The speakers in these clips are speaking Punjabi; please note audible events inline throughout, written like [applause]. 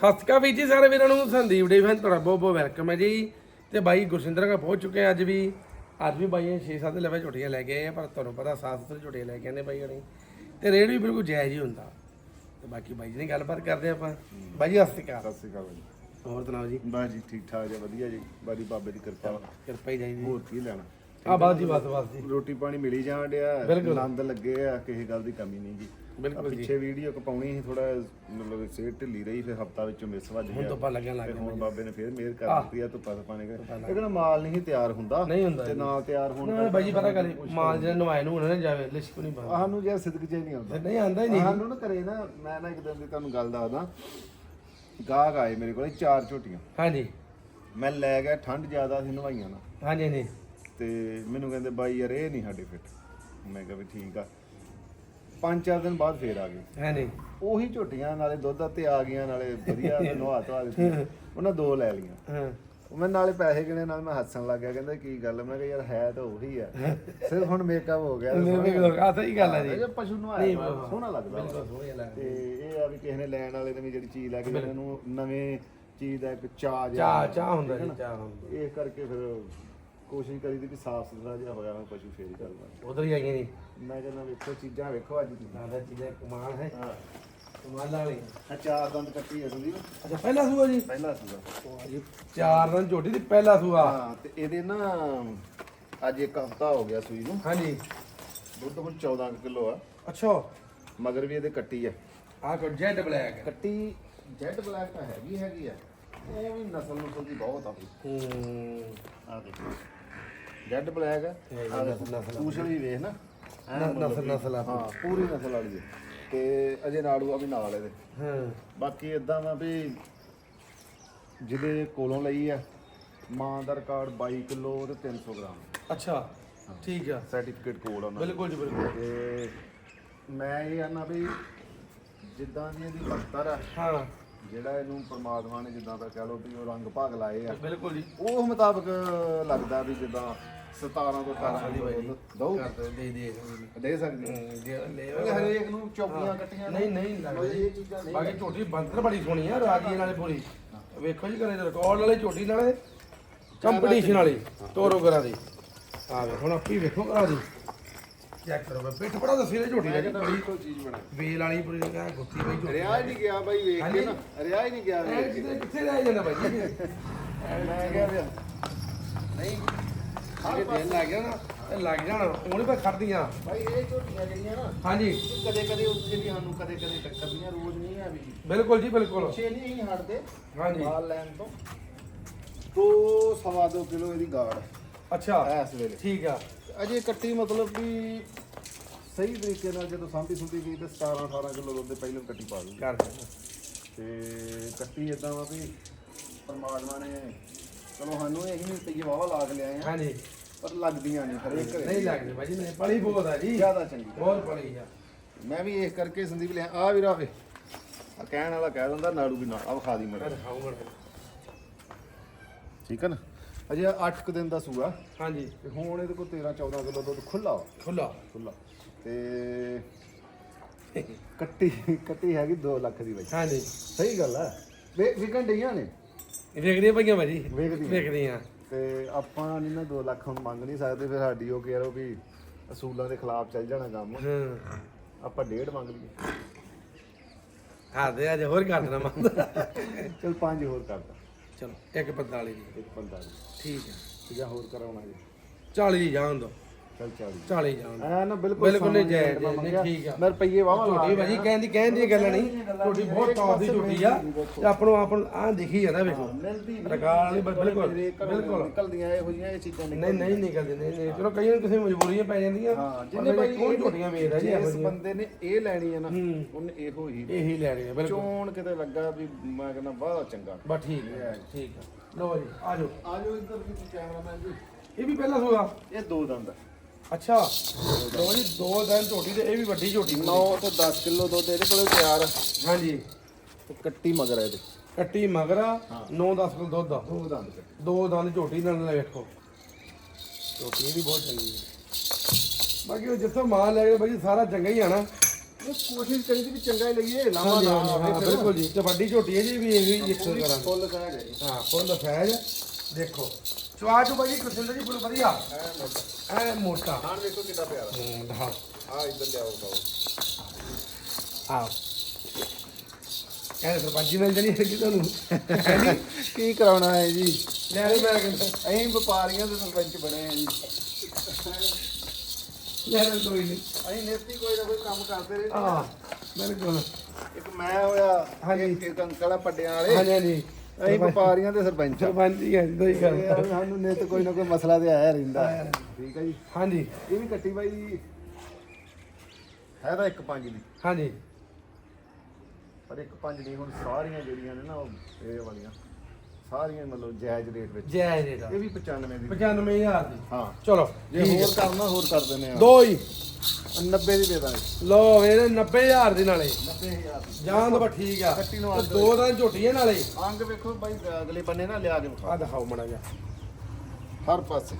ਸਤਿ ਸ਼੍ਰੀ ਅਕਾਲ ਵੀਰ ਜੀ ਸਾਰੇ ਵੀਰਾਂ ਨੂੰ ਸੰਦੀਪ ਡੇ ਫੈਨ ਤੁਹਾਡਾ ਬਹੁਤ ਬਹੁਤ ਵੈਲਕਮ ਹੈ ਜੀ। ਤੇ ਬਾਈ ਗੁਰਸਿੰਦਰ ਕਾ ਪਹੁੰਚ ਚੁੱਕੇ ਆ ਅੱਜ ਵੀ। ਅੱਜ ਵੀ ਬਾਈ 6-7 ਲੈਵੇ ਝੋਟੀਆਂ ਲੈ ਕੇ ਆਏ ਆ ਪਰ ਤੁਹਾਨੂੰ ਪਤਾ ਸਾਫ਼ ਸੁਥਰੀ ਝੋਟੀਆਂ ਲੈ ਕੇ ਆਉਂਦੇ ਬਾਈ ਹਣੀ। ਤੇ ਰੇਟ ਵੀ ਬਿਲਕੁਲ ਜਾਇਜ਼ ਹੀ ਹੁੰਦਾ। ਤੇ ਬਾਕੀ ਬਾਈ ਜੀ ਨਾਲ ਗੱਲਬਾਤ ਕਰਦੇ ਆਪਾਂ। ਬਾਈ ਜੀ ਸਤਿ ਸ਼੍ਰੀ ਅਕਾਲ। ਸਤਿ ਸ਼੍ਰੀ ਅਕਾਲ ਜੀ। ਹੋਰ ਸੁਣਾਓ ਜੀ? ਬਸ ਜੀ ਠੀਕ ਠਾਕ ਜੀ ਵਧੀਆ ਜੀ। ਬਾਰੀ ਬਾਬੇ ਦੀ ਕਿਰਪਾ। ਕਿਰਪਾ ਹੀ ਜਾਈਦੀ। ਹੋਰ ਕੀ ਲੈਣਾ? ਆ ਬਾਤ ਜੀ ਬਸ ਬਸ ਜੀ। ਰੋਟੀ ਪਾਣੀ ਮਿਲੀ ਜਾਣ ਡਿਆ ਬਿਲਕੁਲ। ਆਨੰਦ ਲੱਗੇ ਆ ਕਿਸੇ ਗੱਲ ਦੀ ਕਮੀ ਨਹੀਂ ਜੀ। ਬਿਲਕੁਲ ਜੀ। ਪਿੱਛੇ ਵੀਡੀਓ ਕਪਾਉਣੀ ਸੀ ਥੋੜਾ ਮਤਲਬ ਸਿਹਤ ਢਿੱਲੀ ਰਹੀ ਫਿਰ ਹਫਤਾ ਵਿੱਚੋਂ ਮਿਸ ਵੱਜ ਹੁਣ ਗਿਆ। ਤੋਂ ਪਾ ਲੱਗਣ ਲੱਗ ਹੁਣ ਬਾਬੇ ਨੇ ਫੇਰ ਮਿਹਰ ਕਰ ਦਿੱਤੀ ਆ ਧੁੱਪਾ ਪਾਣੀ ਕਰ ਇਹ ਕਹਿੰਦਾ ਮਾਲ ਨਹੀਂ ਸੀ ਤਿਆਰ ਹੁੰਦਾ। ਨਹੀਂ ਹੁੰਦਾ ਤੇ ਨਾ ਤਿਆਰ ਹੋਣ ਨਾ ਬਾਈ ਜੀ ਪਤਾ ਕਰੇ ਮਾਲ ਜਿਹੜਾ ਨਵਾਏ ਨੂੰ ਨਾ ਜਾਵੇ ਲਿਸ਼ਕ ਨਹੀਂ ਬੰਦ ਸਾਨੂੰ ਜੇ ਸਿੱਧਕ ਜੇ ਨਹੀਂ ਆਉਂਦਾ। ਨਹੀਂ ਆਂਦਾ ਹੀ ਨਹੀਂ। ਸਾਨੂੰ ਨਾ ਕਰੇ ਨਾ ਮੈਂ ਨਾ ਇੱਕ ਦਿਨ ਦੀ ਤੁਹਾਨੂੰ ਗੱਲ ਦੱਸਦਾ। ਗਾਹਕ ਆਏ ਮੇਰੇ ਕੋਲ ਚਾਰ ਝੋਟੀਆਂ। ਹਾਂਜੀ। ਮੈਂ ਲੈ ਗਿਆ ਠੰਡ ਜ਼ਿਆਦਾ ਸੀ ਨਵਾਈਆਂ ਨਾ। ਹਾਂਜੀ ਹਾਂਜੀ। ਤੇ ਮੈਨੂੰ ਕਹਿੰਦੇ ਬਾਈ ਯਾਰ ਇਹ ਨਹੀਂ ਸਾਡੇ ਫਿੱਟ ਮੈਂ ਕਿਹਾ ਵੀ ਠੀਕ ਆ। ਪੰਜ ਚਾਰ ਦਿਨ ਬਾਅਦ ਫੇਰ ਆ ਗਏ। ਹਾਂਜੀ ਉਹੀ ਝੋਟੀਆਂ ਨਾਲੇ ਦੁੱਧ ਤੇ ਆ ਗਈਆਂ ਨਾਲੇ ਵਧੀਆ [laughs] ਨਵਾ ਦਿੱਤੀ ਉਹਨਾਂ ਦੋ ਲੈ ਲਈਆਂ। ਹਾਂ। ਮੈਂ ਨਾਲੇ ਪੈਸੇ ਗਿਣੇ ਨਾਲ ਮੈਂ ਹੱਸਣ ਲੱਗ ਗਿਆ। ਕਹਿੰਦਾ ਕੀ ਗੱਲ? ਮੈਂ ਕਿਹਾ ਯਾਰ ਹੈ ਤਾਂ ਉਹੀ ਆ। ਸਿਰਫ ਹੁਣ ਮੇਕਅਪ ਹੋ ਗਿਆ। ਕੋਲ ਆ ਸਹੀ ਗੱਲ ਹੈ ਜੀ। ਇਹ ਪਸ਼ੂ ਨੂੰ ਨਹੀਂ, ਆਇਆ। ਸੋਹਣਾ ਲੱਗਦਾ। ਵਾ। ਬਿਲਕੁਲ ਸੋਹਣੇ ਲੱਗਦੇ। ਤੇ ਇਹ ਆ ਵੀ ਕਿਸੇ ਨੇ ਲੈਣ ਵਾਲੇ ਨੇ ਵੀ ਜਿਹੜੀ ਚੀਜ਼ ਲੈ ਕੇ ਜਾਣੀ ਉਹਨੂੰ ਨਵੇਂ ਚੀਜ਼ ਦਾ ਇੱਕ ਚਾਹ ਚਾਹ ਚਾਹ ਹੁੰਦਾ ਜੀ ਚਾਹ ਹੁੰਦਾ। ਇਹ ਕਰਕੇ ਫਿਰ ਕੋਸ਼ਿਸ਼ ਕਰੀਦੀ ਵੀ ਸਾਫ਼ ਸੁਥਰਾ ਜਿਹਾ ਹੋਇਆ ਹੋਇਆ ਪਸ਼ੂ ਫੇਰ ਹੀ ਕਰਦਾ ਉਧਰ ਹੀ ਆਈਆਂ ਜੀ ਮੈਂ ਕਹਿੰਦਾ ਵੇਖੋ ਚੀਜ਼ਾਂ ਵੇਖੋ ਅੱਜ ਦੀ ਦਾਦਾ ਚੀਜ਼ਾਂ ਕਮਾਲ ਹੈ। ਹਾਂ। ਕਮਾਲ ਵਾਲੀ। ਆਹ ਚਾਰ ਦੰਦ ਕੱਟੀ ਹੈ ਸੰਦੀਪ। ਅੱਛਾ ਪਹਿਲਾ ਸੂਆ ਜੀ? ਪਹਿਲਾ ਸੀਗਾ ਚਾਰ ਦਿਨ ਝੋਟੀ ਦੀ ਪਹਿਲਾ ਸੂਆ। ਹਾਂ ਤੇ ਇਹਦੇ ਨਾ ਅੱਜ ਇੱਕ ਹਫਤਾ ਹੋ ਗਿਆ ਸੂਈ ਨੂੰ। ਹਾਂਜੀ। ਦੁੱਧ ਹੁਣ 14 ਕਿਲੋ ਆ। ਅੱਛਾ। ਮਗਰ ਵੀ ਇਹਦੇ ਕੱਟੀ ਆ। ਆ ਕੋ ਜੈਡ ਬਲੈਕ ਕੱਟੀ ਜੈਡ ਬਲੈਕ ਤਾਂ ਹੈਗੀ ਹੈਗੀ ਆ। ਉਹ ਵੀ ਨਸਲ ਨਸਲ ਦੀ ਬਹੁਤ ਆ। ਹੂੰ। ਆ ਦੇਖੋ। Jet black. ਪੂਛ ਵੀ ਵੇਖ ਨਾ। ਐਨ ਨਸਲ- ਨਸਲ ਆ ਹਾਂ ਪੂਰੀ ਨਸਲ ਵਾਲੀ ਹੈ। ਤੇ ਅਜੇ ਨਾੜੂਆ ਵੀ ਨਾਲ ਇਹਦੇ। ਹਾਂ। ਬਾਕੀ ਇਦਾਂ ਵਾ ਵੀ ਜਿਹਦੇ ਕੋਲੋਂ ਲਈ ਆ ਮਾਂ ਦਾ ਰਿਕਾਰਡ 22 ਕਿਲੋ ਤੇ 300 ਗ੍ਰਾਮ। ਅੱਛਾ ਠੀਕ ਆ। ਸਰਟੀਫਿਕੇਟ ਕੋਡ ਉਹਨਾਂ ਬਿਲਕੁਲ ਜੀ ਬਿਲਕੁਲ। ਤੇ ਮੈਂ ਇਹ ਆਨਾ ਵੀ ਜਿੱਦਾਂ ਦੀ ਇਹਦੀ ਬਣਤਰ ਆ ਹਾਂ। ਜਿਹੜਾ ਇਹਨੂੰ ਪ੍ਰਮਾਤਮਾ ਨੇ ਜਿੱਦਾਂ ਦਾ ਕਹ ਲਓ ਵੀ ਉਹ ਰੰਗ ਭਾਗ ਲਾਏ ਆ ਬਿਲਕੁਲ ਜੀ। ਉਹ ਮੁਤਾਬਕ ਲੱਗਦਾ ਵੀ ਜਿੱਦਾਂ 17 ਤੋਂ 18 ਕਿਲੋ ਦੁੱਧ ਦਊ ਕਰਦੇ ਦੇ। ਦੇ ਦੇ ਸਕਦੀ ਜੇ ਲੈ ਹਰੇਕ ਨੂੰ ਚੌਕੀਆਂ ਕੱਟੀਆਂ ਨਹੀਂ ਨਹੀਂ ਲੱਗਦਾ। ਇਹ ਚੀਜ਼ਾਂ ਨਹੀਂ ਬਾਕੀ ਝੋਟੀ ਬੰਦਰ ਬੜੀ ਸੋਹਣੀ ਆ ਰਾਜੀ ਨਾਲੇ ਪੂਰੀ। ਵੇਖੋ ਜੀ ਕਰੇ ਰਿਕਾਰਡ ਵਾਲੇ ਝੋਟੀ ਨਾਲੇ ਕੰਪੀਟੀਸ਼ਨ ਵਾਲੀ ਤੋਰੋ ਕਰਾ ਦੀ। ਆ ਵੇ ਹੁਣ ਆਪੀ ਵੇਖੋ ਕਰਾ ਦੀ। ਚੈੱਕ ਕਰੋ ਬਈ ਪਿੱਠ ਬੜਾ ਦੱਸੀ ਲੈ ਝੋਟੀ ਦਾ ਜੀ। ਬੜੀ ਕੋਈ ਚੀਜ਼ ਬਣਾ ਵੇਲ ਵਾਲੀ ਪੂਰੀ ਕਾ ਗੁੱਤੀ ਬਈ ਝੋਟੀ। ਰਿਆ ਹੀ ਨਹੀਂ ਗਿਆ ਬਾਈ ਵੇਖ ਕੇ ਨਾ ਰਿਆ ਹੀ ਨਹੀਂ ਗਿਆ ਵੇਖ ਕੇ। ਕਿੱਥੇ ਰਹਿ ਜਾਂਦਾ ਬਾਈ ਮੈਂ ਕਿਹਾ ਵੀ ਨਹੀਂ। ਇਹ ਦਿਨ ਲੱਗ ਗਿਆ ਨਾ ਇਹ ਲੱਗ ਜਾਣਾ ਉਹਨੇ ਪਰ ਖੜਦੀਆਂ। ਬਾਈ ਇਹ ਝੋਟੀਆਂ ਜਿਹੜੀਆਂ ਨਾ ਹਾਂਜੀ। ਕਦੇ ਕਦੇ ਉੱਥੇ ਵੀ ਸਾਨੂੰ ਕਦੇ ਕਦੇ ਟੱਕਰਦੀਆਂ ਰੋਜ਼ ਨਹੀਂ ਆ ਵੀ। ਬਿਲਕੁਲ ਜੀ ਬਿਲਕੁਲ। ਪਿੱਛੇ ਨਹੀਂ ਅਸੀਂ ਹਟਦੇ ਹਾਂਜੀ। ਮਾਲ ਲੈਣ ਤੋਂ। ਦੋ ਸਵਾ ਦੋ ਕਿਲੋ ਇਹਦੀ ਗਾੜ। ਅੱਛਾ ਇਸ ਵੇਲੇ। ਠੀਕ ਆ। ਅਜੇ ਕੱਟੀ ਮਤਲਬ ਵੀ ਸਹੀ ਤਰੀਕੇ ਨਾਲ ਜਦੋਂ ਸਾਂਭੀ ਸੁੰਭੀ ਗਈ ਤੇ 17 18 ਕਿਲੋ ਦੁੱਧ ਪਹਿਲਾਂ ਕੱਟੀ ਪਾ ਦੂਗੀ ਕਰ ਤੇ ਕੱਟੀ ਇਦਾਂ ਵਾ ਵੀ ਪਰਮਾਤਮਾ ਨੇ ਚਲੋ ਸਾਨੂੰ ਇਹ ਨਹੀਂ ਰੁਪਈਏ ਵਾਵਾ ਲਾ ਕੇ ਲਿਆਏ ਆ। ਹਾਂਜੀ। ਪਰ ਲੱਗਦੀਆਂ ਨਹੀਂ ਹਰੇਕ ਘਰੇ। ਨਹੀਂ ਲੱਗਦੇ ਭਾਜੀ ਨਹੀਂ ਪਲੀ ਬਹੁਤ ਆ ਜੀ। ਜ਼ਿਆਦਾ ਚੰਗੀ। ਬਹੁਤ ਪਲੀ ਆ। ਮੈਂ ਵੀ ਇਸ ਕਰਕੇ ਸੰਦੀਪ ਲਿਆ ਆ ਵੀ ਰਾਵੇ। ਆ ਕਹਿਣ ਵਾਲਾ ਕਹਿ ਦਿੰਦਾ ਨਾੜੂ ਵੀ ਨਾਲ ਆ ਵਿਖਾ ਦੀ ਮੈਂ ਦਿਖਾਉਂਗਾ ਠੀਕ ਹੈ ਨਾ? ਅਜੇ 8 ਕੁ ਦਿਨ ਦਾ ਸੂਆ। ਹਾਂਜੀ। ਤੇ ਹੁਣ ਇਹਦੇ ਕੋਲ 13 14 ਕਿਲੋ ਦੁੱਧ ਖੁੱਲਾ ਖੁੱਲਾ ਖੁੱਲਾ ਤੇ ਕੱਟੀ ਕੱਟੀ ਹੈਗੀ 2 ਲੱਖ ਦੀ ਬਾਈ। ਹਾਂਜੀ। ਸਹੀ ਗੱਲ ਹੈ ਵੇ ਵਿਕਣ ਡਈਆਂ ਨੇ? ਵੇਖਦੀਆਂ ਪਈਆਂ ਭਾਜੀ? ਵੇਖਦੀਆਂ ਵੇਖਦੀਆਂ ਤੇ ਆਪਾਂ ਨਹੀਂ ਨਾ 2 ਲੱਖ ਹੁਣ ਮੰਗ ਨਹੀਂ ਸਕਦੇ ਫਿਰ ਸਾਡੀ ਉਹ ਕਹਿ ਰੋ ਵੀ ਅਸੂਲਾਂ ਦੇ ਖਿਲਾਫ ਚੱਲ ਜਾਣਾ ਕੰਮ। ਹਾਂ। ਆਪਾਂ ਡੇਢ ਮੰਗ ਲਈਏ। ਹਾਂ ਦੇ ਅੱਜ ਹੋਰ ਕਰ ਦੇਣਾ ਮੰਨਦਾ ਚਲ ਪੰਜ ਹੋਰ ਕਰਦਾ ਚਲੋ ਇੱਕ 45 ਦੀ। ਇੱਕ 45 ਠੀਕ ਹੈ ਜਾਂ ਹੋਰ ਕਰਾਉਣਾ ਜੀ। 40 ਦੀ ਜਾਣ ਦੋ। ਚਲ 40 40 ਜਾਣ। ਦਿਓ। ਐ ਨਾ ਬਿਲਕੁਲ ਬਿਲਕੁਲ ਨਹੀਂ ਸਾਹਮਣੇ ਜਾਇਜ਼ ਮੈਂ ਨਹੀਂ ਮੰਗਿਆ। ਠੀਕ ਆ। ਮੈਂ ਰੁਪਈਏ ਵਾਵਾ ਲਾ ਝੋਟੀ ਭਾਜੀ ਕਹਿੰਦੀ ਕਹਿੰਦੀ ਗੱਲ ਨਹੀਂ। ਝੋਟੀ ਬਹੁਤ ਟੌਪ ਦੀ ਝੋਟੀ ਆ। ਤੇ ਆਪਣੋ ਆਪਣ ਆ ਦੇਖੀ ਜਾਂਦਾ ਵੇਖੋ। ਮਿਲਦੀ ਨਹੀਂ ਰਕਾਲ ਨਹੀਂ ਬਿਲਕੁਲ ਬਿਲਕੁਲ ਬਿਲਕੁਲ। ਨਿਕਲਦੀਆਂ ਇਹੋ ਜਿਹੀਆਂ ਇਹ ਚੀਜ਼ਾਂ ਨਹੀਂ ਨਹੀਂ ਨਿਕਲਦੇ ਨਹੀਂ ਨਹੀਂ। ਚਲੋ ਕਈਆਂ ਨੂੰ ਕਿਸੇ ਮਜਬੂਰੀਆਂ ਪੈ ਜਾਂਦੀਆਂ। ਹਾਂ ਜਿੰਨੇ ਜਿੰਨੇ ਭਾਈ ਕੋਈ ਝੋਟੀਆਂ ਵੇਚਦਾ ਜੀ ਇਹੋ ਜਿਸ ਜਿਹੀਆਂ ਬੰਦੇ ਨੇ ਇਹ ਲੈਣੀ ਹੈ ਨਾ ਹੂੰ। ਉਹਨੇ ਇਹੋ ਹੀ ਇਹੀ ਲੈਣੀ ਹੈ ਬਿਲਕੁਲ। ਚੋਣ ਕਿਤੇ ਲੱਗਾ ਵੀ ਮੈਂ ਕਹਿੰਦਾ ਬਹੁਤ ਚੰਗਾ। ਬਸ ਠੀਕ ਹੈ ਠੀਕ ਹੈ ਲਓ ਜੀ ਆ ਜਾਓ। ਆ ਜਾਓ ਇੱਧਰ ਵੀ ਕੈਮਰਾਮੈਨ ਜੀ। ਇਹ ਵੀ ਪਹਿਲਾ ਸੂਆ। ਇਹ ਦੋ ਦੰਦ ਆ। ਅੱਛਾ। ਲਓ ਜੀ ਦੋ ਦਿਨ ਝੋਟੀ ਤੇ ਇਹ ਵੀ ਵੱਡੀ ਝੋਟੀ 9 ਤੋਂ 10 ਕਿਲੋ ਦੁੱਧ ਇਹਦੇ ਕੋਲੇ ਤਿਆਰ। ਆ ਹਾਂਜੀ। ਤੇ ਕੱਟੀ ਮਗਰ ਆ ਇਹਦੇ। ਕੱਟੀ ਮਗਰਾ 9-10 ਕਿਲੋ ਦੁੱਧ ਆ। ਦੋ ਦੰਦ ਦੋ ਦੰਦ ਝੋਟੀ ਨਾਲ ਲੈ ਵੇਖੋ। ਝੋਟੀ ਇਹ ਵੀ ਬਹੁਤ ਚੰਗੀ ਹੈ। ਬਾਕੀ ਉਹ ਜਿੱਥੋਂ ਮਾਲ ਲੈ ਕੇ ਬਾਈ ਸਾਰਾ ਚੰਗਾ ਹੀ ਆਣਾ ਕੋਸ਼ਿਸ਼ ਕਰੀਦੀ ਵੀ ਚੰਗਾ ਹੀ ਲਈਏ ਲਾਵਾ ਨਾ। ਬਿਲਕੁਲ ਜੀ। ਤੇ ਵੱਡੀ ਝੋਟੀ ਹੈ ਜੀ ਵੀ ਇਹ ਵੀ ਇੱਕ ਕਰਾਂ ਫੁੱਲ ਗਏ ਹਾਂ ਫੁੱਲ ਫੈਜ ਦੇਖੋ ਚਵਾ ਚੁ ਭਾਜੀ ਕੁਸਿੰਦਰ ਜੀ ਫੁੱਲ ਵਧੀਆ। ਐ ਮੋਟਾ। ਹਾਂ ਵੇਖੋ ਕਿੱਡਾ ਪਿਆਰਾ। ਹੂੰ ਦਿਖਾਓ ਆ ਇੱਧਰ ਲਿਆਓ ਖਾਓ। ਆਓ ਕਹਿੰਦੇ ਸਰਪੰਚ ਜੀ ਮਿਲ ਜਣੀ ਕਿ ਤੁਹਾਨੂੰ? ਕੀ ਕਰਾਉਣਾ ਹੈ ਜੀ? ਲੈ ਲਈ ਮੈਂ ਕਹਿੰਦਾ ਅਸੀਂ ਵਪਾਰੀਆਂ ਦੇ ਸਰਪੰਚ ਬਣੇ ਆ ਜੀ। ਲੈ ਲੈ ਕੋਈ ਨਹੀਂ ਅਸੀਂ ਨੇਤੀ ਕੋਈ ਨਾ ਕੋਈ ਕੰਮ ਕਰਦੇ ਰਹੇ। ਆ ਬਿਲਕੁਲ। ਇੱਕ ਮੈਂ ਹੋਇਆ ਹਾਂਜੀ। ਇੱਕ- ਇੱਕ ਅੰਕਲ ਆ ਪੱਡਿਆਂ ਵਾਲੇ। ਹਾਂਜੀ ਹਾਂਜੀ। ਅਸੀਂ ਵਪਾਰੀਆਂ ਦੇ ਸਰਪੰਚ ਆ। ਸਰਪੰਚ ਜੀ ਹੈ ਜੀ ਇਹ ਗੱਲ ਸਾਨੂੰ ਨਿਤ ਕੋਈ ਨਾ ਕੋਈ ਮਸਲਾ ਤੇ ਆਇਆ ਰਹਿੰਦਾ। ਠੀਕ ਹੈ ਜੀ? ਹਾਂਜੀ। ਇਹ ਵੀ ਕੱਟੀ ਬਾਈ ਹੈ ਤਾਂ ਇੱਕ ਪੰਜ ਦੀ ਹਾਂਜੀ। ਪਰ ਇੱਕ ਪੰਜ ਨਹੀਂ ਹੁਣ ਸਾਰੀਆਂ ਜਿਹੜੀਆਂ ਨੇ ਨਾ ਉਹ ਇਹ ਵਾਲੀਆਂ ਸਾਰੀਆਂ ਮਤਲਬ ਜਾਇਜ਼ ਰੇਟ ਵਿੱਚ। ਜੈ ਜੀ ਦਾ ਇਹ ਵੀ 95 ਦੀ। 95000 ਦੀ। ਹਾਂ। ਚਲੋ ਜੇ ਹੈ। ਹੋਰ ਕਰਨਾ ਹੋਰ ਕਰ ਦਿੰਦੇ ਆ। ਦੋ ਹੀ। 90 ਦੀ ਦੇ ਦਾਂਗੇ। ਲੋ ਇਹਦੇ 90000 ਦੀ ਨਾਲੇ। 90000 ਦੀ। ਜਾਨ ਠੀਕ ਆ। ਕੱਟੀ ਨੂੰ ਤੇ ਅੱਧ ਦੋ ਤਾਂ ਝੋਟੀਆਂ ਨਾਲੇ। ਅੰਗ ਵੇਖੋ ਬਾਈ ਅਗਲੇ ਬੰਨੇ ਨਾ ਲਿਆ ਵਿਖਾ ਆ ਦਿਖਾਓ ਮੜਾ ਜਾ ਹਰ ਪਾਸੇ।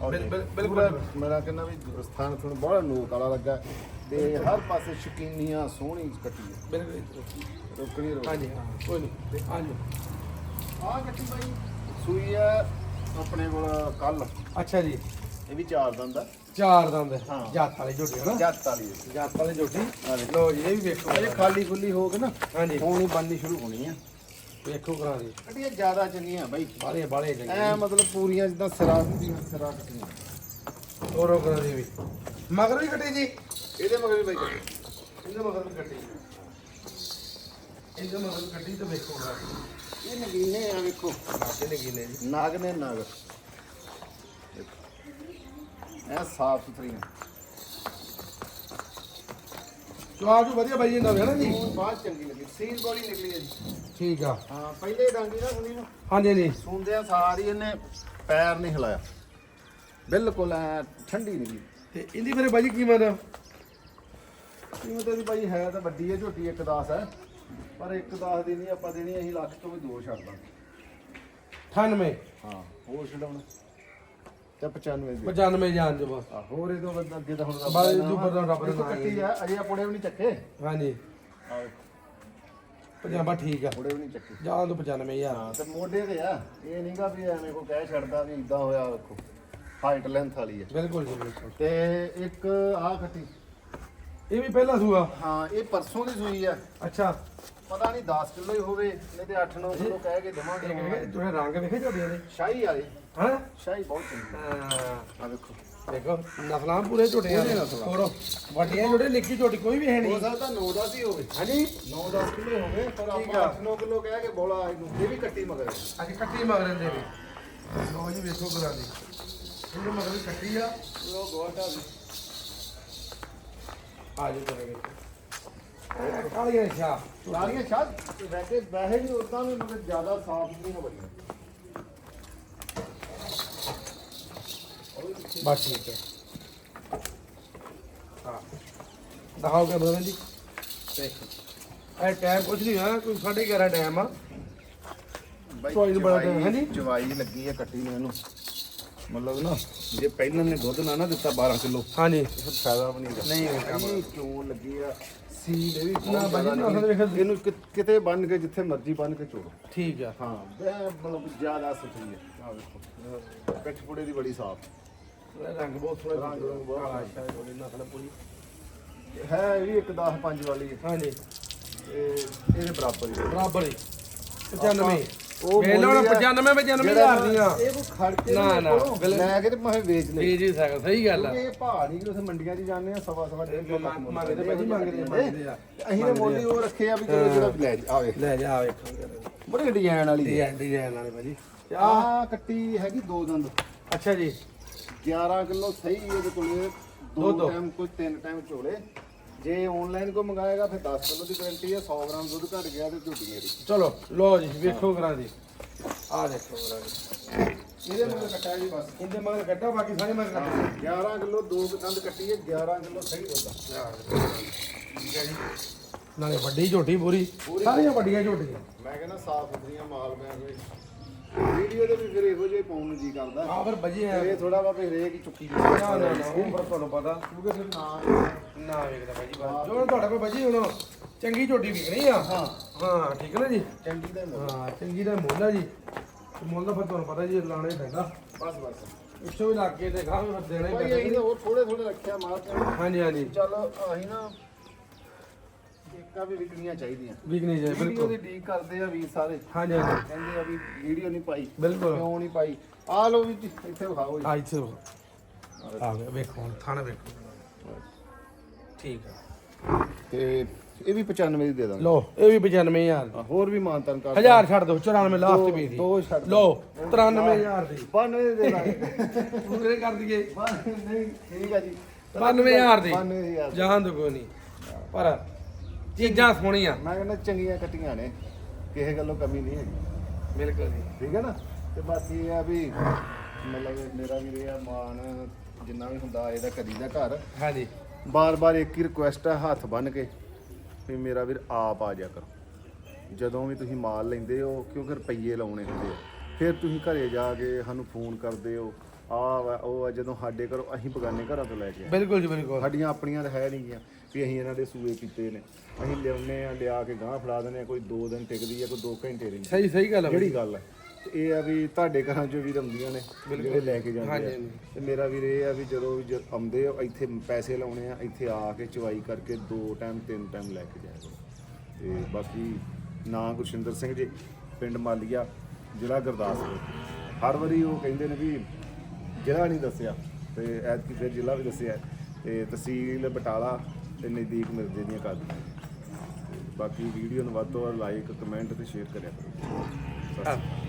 ਔਰ ਬਿਲ- ਬਿਲ- ਬਿਲਕੁਲ। ਪੂਰਾ ਮੇਰਾ ਕਹਿੰਦਾ ਵੀ ਸਥਾਨ ਤੁਹਾਨੂੰ ਬਹੁਤ ਨੋਕ ਵਾਲਾ ਲੱਗਾ। ਤੇ ਹਰ ਪਾਸੇ ਸ਼ਕੀਨੀਆਂ ਸੋਹਣੀ ਕੱਟੀ ਹੈ ਬਿਲਕੁਲ ਰੁਕਣੀ ਰੁਕ ਹਾਂਜੀ ਹਾਂ। ਕੋਈ ਨਹੀਂ। ਹਾਂਜੀ। ਕੱਟੀ ਬਾਈ। ਸੂਈ ਆ ਆਪਣੇ ਕੋਲ ਕੱਲ। ਅੱਛਾ ਜੀ। ਇਹ ਵੀ ਚਾਰ ਦੰਦ ਚਾਰ ਦੰਦ। ਹਾਂ। ਜੱਤ ਵਾਲੀ ਝੋਟੀ ਹੈ ਨਾ? ਜੱਤ ਵਾਲੀ। ਜੱਤ ਵਾਲੀ ਝੋਟੀ। ਲੋ ਜੀ। ਇਹ ਵੀ ਵੇਖੋ। ਇਹ ਖਾਲੀ ਖੁੱਲੀ ਹੋ ਕੇ ਨਾ ਹਾਂਜੀ ਹੁਣ ਹੀ ਬਣਨੀ ਸ਼ੁਰੂ ਹੋਣੀ ਆ। ਵੇਖੋ ਕਰਾਂ ਦੀ ਕੱਟੀਆਂ ਜ਼ਿਆਦਾ ਚੰਗੀਆਂ ਬਾਈ। ਬਾਲੇ ਬਾਲੇ ਐ ਚੰਗੇ ਮਤਲਬ ਪੂਰੀਆਂ ਜਿੱਦਾਂ ਸਿਰਾ ਹੁੰਦੀਆਂ ਸਿਰਾ ਕੱਟੀਆਂ ਤੋਰੋ ਕਰਾਂ ਦੀ ਵੀ। ਮਗਰ ਵੀ ਕੱਟੀ ਜੀ। ਇਹਦੇ ਮਗਰ ਵੀ ਬਾਈ ਕੱਟੀ। ਇਹਦੇ ਮਗਰ ਵੀ ਕੱਟੀ। ਇਹਦੇ ਮਗਰ ਕੱਟੀ ਤੇ ਵੇਖੋ। ਕਰਾਂ ਇਹ ਨਗੀਨੇ ਆ ਵੇਖੋ। ਨਾਕੇ ਨੇ ਕੀਨੇ ਜੀ। ਨਾਗ ਨੇ ਨਾਗ। ਐ ਸਾਫ਼ ਸੁਥਰੀਆਂ ਚੁਆਬ ਜੀ ਵਧੀਆ ਬਾਈ ਜਾਂਦਾ ਹੈ ਨਾ ਜੀ। ਬਾਅਦ ਚੰਗੀ ਲੱਗੀ। ਸੀਲ ਬੋਡੀ ਨਿਕਲੀ ਹੈ ਜੀ। ਠੀਕ ਆ। ਹਾਂ ਪਹਿਲੇ ਡਾਂਗੀ ਨਾ ਸੁਣੀ ਨੂੰ। ਹਾਂਜੀ ਹਾਂਜੀ। ਸੁਣਦਿਆਂ ਸਾਰੀ ਇਹਨੇ ਪੈਰ ਨਹੀਂ ਹਿਲਾਇਆ। ਬਿਲਕੁਲ ਐ ਠੰਡੀ ਨਿਕਲੀ। ਤੇ ਇਹਦੀ ਫਿਰ ਬਾਜੀ ਕੀਮਤ ਕੀਮਤ ਇਹਦੀ ਭਾਈ ਹੈ ਤਾਂ ਵੱਡੀ ਹੈ ਝੋਟੀ 110 ਹੈ। ਪਰ 110 ਦੀ ਨਹੀਂ ਆਪਾਂ ਦੇਣੀ ਅਸੀਂ ਲੱਖ ਤੋਂ ਵੀ ਦੋ ਛੱਡ ਦਾਂਗੇ। 98 ਹਾਂ ਹੋਰ ਛਡਾਉਣਾ। ਤੇ 95 ਦੀ 95 ਜਾਨ ਜੋ ਬਸ। ਹੋਰ ਇਹ ਤੋਂ ਵੱਧ ਅੱਗੇ ਤਾਂ ਹੁਣ ਬਸ ਇਹ ਤੋਂ ਵੱਧ ਰੱਬ ਦਾ ਨਾਮ ਕੱਟੀ ਆ ਅਜੇ ਆ ਪੁੜੇ ਵੀ ਨਹੀਂ ਚੱਕੇ? ਹਾਂਜੀ। ਆ ਪੰਜਾਬਾ ਠੀਕ ਆ। ਪੁੜੇ ਵੀ ਨਹੀਂ ਚੱਕੇ। ਜਾਨ ਤੋਂ 95000 ਹਾਂ ਤੇ ਮੋਢੇ ਤੇ ਆ। ਇਹ ਨਹੀਂਗਾ ਵੀ ਐਵੇਂ ਕੋ ਕਹਿ ਛੱਡਦਾ ਵੀ ਇਦਾਂ ਹੋਇਆ ਵੇਖੋ। ਹਾਈਟ ਲੈਂਥ ਵਾਲੀ ਹੈ ਬਿਲਕੁਲ ਜੀ ਬਿਲਕੁਲ। ਤੇ ਇੱਕ ਆ ਕੱਟੀ ਇਹ ਵੀ ਪਹਿਲਾ ਸੂਆ? ਹਾਂ ਇਹ ਪਰਸੋਂ ਦੀ ਸੂਈ ਆ। ਅੱਛਾ। ਪਤਾ ਨਹੀਂ 10 ਕਿਲੋ ਹੀ ਹੋਵੇ ਨਹੀਂ ਤੇ 8-9 ਕਿਲੋ ਕਹਿ ਕੇ ਦੇਵਾਂਗੇ। ਤੁਸੀਂ ਰੰਗ ਵੇਖੇ ਝੋਟੀਆਂ ਦੇ ਸ਼ਾਹੀ ਵਾਲੀ। ਹਾਂ? ਸ਼ਾਹੀ ਬਹੁਤ ਚੰਗੀ। ਹਾਂ। ਆ ਵੇਖੋ। ਦੇਖੋ ਨਸਲਾਂ ਪੂਰੇ ਝੋਟੀਆਂ ਨਸਲਾਂ। ਤੋੜੋ। ਵੱਡੀਆਂ ਝੋਟੇ ਨਿੱਕੀ ਝੋਟੀ ਕੋਈ ਵੀ ਹੈ ਹੋ ਨਹੀਂ ਸਕਦਾ 9-10 ਹੀ ਹੋਵੇ। ਹਾਂਜੀ? 9-10 ਕਿਲੋ ਹੋਵੇ ਪਰ ਆਪਾਂ ਆ। 8-9 ਕਿਲੋ ਕਹਿ ਕੇ ਬੋਲਾ ਇਹਨੂੰ। ਇਹ ਵੀ ਕੱਟੀ ਮਗਰ। ਹੈ। ਅੱਜ ਕੱਟੀ ਮਗਰ ਦੇ ਵੀ। ਲੋ ਜੀ ਵੇਖੋ ਕਰਾਂ ਦੀ ਇਹਦੇ ਮਗਰ ਕੱਟੀ ਆ। ਉਹ ਗੋਲਟਾ ਵੀ ਆ ਜੀ ਕਰਾਂਗੇ ਕਾਲੀਆਂ ਸ਼ਾ ਸਾਰੀਆਂ ਸ਼ਾਦ ਵੈਸੇ ਵੈਸੇ ਵੀ ਉਦਾਂ ਵੀ ਮਗਰ ਜ਼ਿਆਦਾ ਸਾਫ਼ ਨਹੀਂ ਹੋ ਬਣੀ। ਬਸ ਠੀਕ ਹੈ। ਹਾਂ। ਦਿਖਾਓਗੇ ਜੀ? ਦੇਖੋ। ਇਹ ਟਾਈਮ ਕੁਝ ਨਹੀਂ ਆ ਕੋਈ 11:30 ਟਾਈਮ ਆ। ਬਾਈ ਚਵਾਈ ਨੂੰ ਬੜਾ ਟਾਈਮ, ਚਵਾਈ- ਹਾਂਜੀ। ਚਵਾਈ ਲੱਗੀ ਹੈ ਕੱਟੀ ਨੂੰ ਇਹਨੂੰ ਮਤਲਬ ਨਾ ਜੇ ਪਹਿਲਾਂ ਨੇ ਦੁੱਧ ਨਾ ਨਾ ਦਿੱਤਾ 12 ਕਿਲੋ ਹਾਂਜੀ। ਫਿਰ ਫਾਇਦਾ ਵੀ ਨਹੀਂ ਨਹੀਂ ਹੋਇਆ ਕਿਉਂ ਲੱਗੀ ਆ। ਸੀਲ ਇਹ ਵੀ ਬਹੁਤ ਜ਼ਿਆਦਾ ਨਿਕਲੀ। ਇਹਨੂੰ ਕਿ- ਕਿਤੇ ਬੰਨ ਕੇ ਜਿੱਥੇ ਮਰਜ਼ੀ ਬੰਨ ਕੇ ਚੋੜੋ। ਠੀਕ ਆ। ਹਾਂ ਇਹ ਮਤਲਬ ਜ਼ਿਆਦਾ ਸੁਥਰੀ ਹੈ। ਆ ਵੇਖੋ। ਪਿੱਠ ਪੁੜੇ ਦੀ ਬੜੀ ਸਾਫ਼। ਰੰਗ ਬਹੁਤ ਸੋਹਣਾ ਰੰਗ ਰੁੰਗ ਬਹੁਤ ਕਾਲਾ ਸ਼ਾਇਦ ਉਹਦੀ ਨਸਲ ਪੂਰੀ। ਹੈ ਇਹ ਵੀ ਇੱਕ 10 5 ਵਾਲੀ ਹੈ। ਹਾਂਜੀ। ਤੇ ਇਹਦੇ ਬਰਾਬਰ ਹੀ ਹੈ। ਬਰਾਬਰ ਹੀ। 95 ਉਹ ਵੇਖ ਲਓ ਬੋਲੀ ਆ, 95 95 ਜਿਹੜਾ ਹਜ਼ਾਰ ਦੀਆਂ। ਇਹ ਕੋ ਖੜ ਕੇ ਨਾ, ਨਾ, ਬਿਲਕੁਲ। ਲੈ ਕੇ ਤੇ ਮੈਂ ਵੇਚ ਲੈ ਜੀ ਜੀ ਸਾਈਕਲ ਸਹੀ ਗੱਲ ਆ। ਇਹ ਭਾਅ ਨਹੀਂ ਕਿ ਉੱਥੇ ਮੰਡੀਆਂ 'ਚ ਜਾਂਦੇ ਆ ਸਵਾ ਸਵਾ ਡੇਢ ਲੱਖ ਮੰਗ- ਮੁੱਲ ਮੰਗਦੇ ਭਾਜੀ, ਮੰਗਦੇ ਮੰਗਦੇ ਆ। ਅਸੀਂ ਨੇ ਮੁੱਲ ਉਹ ਰੱਖੇ ਆ ਵੀ ਚਲੋ ਜਿਹੜਾ ਲੈ ਜੀ ਆਵੇ ਲੈ ਜਾ ਆ ਵੇਖੋ। ਬੜੀ ਡਿਜ਼ਾਈਨ ਵਾਲੀ ਹੈ। ਡਿਜ਼ਾਈਨ ਵਾਲੇ ਭਾਜੀ। ਆ ਕੱਟੀ ਹੈਗੀ ਦੋ ਦੰਦ। ਅੱਛਾ ਜੀ। 11 ਕਿਲੋ ਸਹੀ ਇਹਦੇ ਕੋਲੇ। ਦੋ- ਦੋ। ਟਾਈਮ ਕੋਈ ਤਿੰਨ ਟਾਈਮ ਚੋਲੇ ਜੇ ਆਨਲਾਈਨ ਕੋ ਮੰਗਾਏਗਾ ਫਿਰ 10 ਕਿਲੋ ਦੀ ਗਾਰੰਟੀ ਹੈ 100 ਗ੍ਰਾਮ ਦੁੱਧ ਘਟ ਗਿਆ ਤੇ ਝੁੱਟ ਗਈ ਚਲੋ ਲੋ ਜੀ ਵੇਖੋ ਕਰਾਂ ਦੀ। ਆ ਦੇਖੋ ਕਰਾਂ ਦੀ। ਇਹਦੇ ਮਗਰ ਕੱਟਿਆ ਜੀ ਬਸ। ਇਹਦੇ ਮਗਰ ਕੱਟਾ ਬਾਕੀ ਸਾਰੇ ਮਗਰ ਕੱਟਾ। 11 ਕਿਲੋ ਦੋ ਦੰਦ ਕੱਟੀ ਹੈ 11 ਕਿਲੋ ਸਹੀ ਦੁੱਧ। ਠੀਕ ਹੈ ਜੀ। ਨਾਲੇ ਵੱਡੀ ਝੋਟੀ ਪੂਰੀ। ਸਾਰੀਆਂ ਵੱਡੀਆਂ ਝੋਟੀਆਂ। ਮੈਂ ਕਹਿੰਦਾ ਸਾਫ਼ ਸੁਥਰੀਆਂ ਮਾਲ ਮੈਂ ਕੋਈ ਵੀਡੀਓ ਦੇ ਵੀ ਫਿਰ ਇਹੋ ਜਿਹੇ ਪਾਉਣ ਨੂੰ ਜੀ ਕਰਦਾ। ਵਜੇ ਆ ਫਿਰ ਇਹ ਥੋੜਾ ਵਾ ਫਿਰ ਹਰੇਕ ਹੀ ਚੁੱਕੀ ਨਾ ਨਾ ਨਾ ਉਹ ਪਰ ਤੁਹਾਨੂੰ ਪਤਾ। ਕਿਉਂਕਿ ਫਿਰ ਨਾ ਨਾ ਵੇਖਦਾ ਭਾਜੀ ਬਸ ਜੋ ਤੁਹਾਡੇ ਕੋਲ ਭਾਜੀ ਹੁਣ ਚੰਗੀ ਝੋਟੀ ਵਿਕਣੀ ਆ। ਹਾਂ। ਹਾਂ ਠੀਕ ਹੈ ਨਾ ਜੀ? ਚੰਗੀ ਦਾ ਮੁੱਲ। ਹਾਂ ਚੰਗੀ ਦਾ ਮੁੱਲ ਆ ਜੀ। ਤੇ ਮੁੱਲ ਦਾ ਫਿਰ ਤੁਹਾਨੂੰ ਪਤਾ ਜੀ ਲਾਣਾ ਹੀ ਪੈਂਦਾ। ਬਸ ਬਸ। ਪਿੱਛੋਂ ਵੀ ਲੱਗ ਕੇ ਤੇ ਗਾਹ ਵੀ ਫਿਰ ਦੇਣਾ ਹੀ ਭਾਈ ਪੈਂਦਾ ਅਸੀਂ ਤਾਂ ਹੋਰ ਥੋੜੇ ਥੋੜੇ ਰੱਖਿਆ ਮਾਰ ਕੇ ਹਾਂਜੀ ਹਾਂਜੀ। ਚੱਲ ਅਸੀਂ ਨਾ ਇੱਕਾ ਵੀ ਵਿਕਣੀਆਂ ਚਾਹੀਦੀਆਂ। ਵਿਕਣੀ ਜੇ ਵੀਡੀਓ ਬਿਲਕੁਲ। ਦੀ ਡੀਕ ਕਰਦੇ ਆ ਵੀਰ ਸਾਰੇ। ਹਾਂਜੀ ਹਾਂਜੀ। ਕਹਿੰਦੇ ਆ ਵੀ ਵੀਡੀਓ ਨਹੀਂ ਪਾਈ। ਬਿਲਕੁਲ। ਕਿਉਂ ਨਹੀਂ ਪਾਈ? ਆ ਲੋ ਵੀ ਜੀ, ਇੱਥੇ ਵਿਖਾਓ ਜੀ। ਆ ਇੱਥੇ ਆ ਗਿਆ ਵੇਖੋ ਹੁਣ ਥਾਣਾ ਵੇਖੋ। ਠੀਕ ਆ। ਤੇ ਇਹ ਵੀ 95 ਦੀ ਦੇ ਦਾਂਗੇ। ਲੋ ਇਹ ਵੀ 95000 ਆ, ਹੋਰ ਵੀ ਮਾਨਤਨ ਕਰ ਹਜ਼ਾਰ ਛੱਡ ਦੋ 94 ਲਾਸਟ ਦੋ- ਵੀ ਦੀ। ਦੋ ਛੱਡ ਲੋ 93000 ਦੀ। 92 ਦੇ ਦਾਂਗੇ। ਪੂਰੇ ਕਰ ਦਈਏ। ਨਹੀਂ ਠੀਕ ਆ ਜੀ। 92000 ਦੀ। 92000 ਜਾਨ ਦੋ। ਕੋਈ ਨਹੀਂ। ਪਰ ਚੀਜ਼ਾਂ ਸੋਹਣੀਆਂ। ਮੈਂ ਕਹਿੰਦਾ ਚੰਗੀਆਂ ਕੱਟੀਆਂ ਨੇ। ਕਿਸੇ ਗੱਲੋਂ ਕਮੀ ਨਹੀਂ ਹੈਗੀ। ਬਿਲਕੁਲ ਜੀ। ਠੀਕ ਹੈ ਨਾ? ਤੇ ਬਾਕੀ ਇਹ ਆ ਵੀ ਮਤਲਬ ਮੇਰਾ ਵੀ ਆ ਮਾਨ ਜਿੰਨਾ ਵੀ ਹੁੰਦਾ ਇਹਦਾ ਕਦੀ ਦਾ ਘਰ। ਹਾਂਜੀ। ਬਾਰ-ਬਾਰ ਇੱਕ ਹੀ ਰਿਕੁਐਸਟ ਹੈ ਹੱਥ ਬੰਨ ਕੇ ਵੀ ਮੇਰਾ ਵੀਰ ਆਪ ਆ ਜਾ ਕਰੋ। ਜਦੋਂ ਵੀ ਤੁਸੀਂ ਮਾਲ ਲੈਂਦੇ ਹੋ ਕਿਉਂਕਿ ਰੁਪਈਏ ਲਾਉਣੇ ਹੁੰਦੇ ਆ। ਫਿਰ ਤੁਸੀਂ ਘਰੇ ਜਾ ਕੇ ਸਾਨੂੰ ਫੋਨ ਕਰਦੇ ਹੋ ਆ ਉਹ ਆ ਜਦੋਂ ਸਾਡੇ ਘਰੋਂ ਅਸੀਂ ਬਗਾਨੇ ਘਰਾਂ ਤੋਂ ਲੈ ਕੇ ਆਏ। ਬਿਲਕੁਲ ਜੀ ਬਿਲਕੁਲ। ਸਾਡੀਆਂ ਆਪਣੀਆਂ ਤਾਂ ਹੈ ਨਹੀਂ ਗੀਆਂ ਵੀ ਅਸੀਂ ਇਹਨਾਂ ਦੇ ਸੂਏ ਕੀਤੇ ਨੇ। ਅਸੀਂ ਲਿਆਉਨੇ ਆ ਲਿਆ ਕੇ ਗਾਂ ਫੜਾ ਦਿੰਦੇ ਆ ਕੋਈ 2 ਦਿਨ ਟਿਕਦੀ ਆ ਕੋਈ 2 ਘੰਟੇ ਰਹਿੰਦੀ ਸਹੀ ਸਹੀ ਗੱਲ ਹੈ। ਜਿਹੜੀ ਗੱਲ ਹੈ ਤੇ ਇਹ ਆ ਵੀ ਤੁਹਾਡੇ ਘਰਾਂ 'ਚੋਂ ਵੀ ਰੰਦੀਆਂ ਨੇ ਜਿਹੜੇ ਲੈ ਕੇ ਜਾਂਦੇ ਆ ਹਾਂਜੀ। ਤੇ ਮੇਰਾ ਵੀਰ ਇਹ ਆ ਵੀ ਜਦੋਂ ਵੀ ਜਦ ਆਉਂਦੇ ਆ ਇੱਥੇ ਪੈਸੇ ਲਾਉਣੇ ਆ ਇੱਥੇ ਆ ਕੇ ਚਵਾਈ ਕਰਕੇ ਦੋ ਟਾਈਮ ਤਿੰਨ ਟਾਈਮ ਲੈ ਕੇ ਜਾਇਆ ਕਰੋ ਤੇ ਬਾਕੀ ਨਾਂ ਗੁਰਸ਼ਿੰਦਰ ਸਿੰਘ ਜੀ ਪਿੰਡ ਮਾਲੀਆ ਜ਼ਿਲ੍ਹਾ ਗੁਰਦਾਸਪੁਰ ਹਰ ਵਾਰੀ ਉਹ ਕਹਿੰਦੇ ਨੇ ਵੀ ਜ਼ਿਲ੍ਹਾ ਨਹੀਂ ਦੱਸਿਆ ਤੇ ਐਤਕੀ ਫਿਰ ਜ਼ਿਲ੍ਹਾ ਵੀ ਦੱਸਿਆ ਤੇ ਤਹਿਸੀਲ ਬਟਾਲਾ ਤੇ ਨਜ਼ਦੀਕ ਮਿਰਜ਼ੇ ਦੀਆਂ ਕਾਦੀਆਂ ਬਾਕੀ ਵੀਡੀਓ ਨੂੰ ਵੱਧ ਤੋਂ ਵੱਧ ਲਾਈਕ ਕਮੈਂਟ ਤੇ ਸ਼ੇਅਰ ਕਰਿਆ ਕਰੋ ਸਤਿ ਸ਼੍ਰੀ ਅਕਾਲ। ਹਾਂ।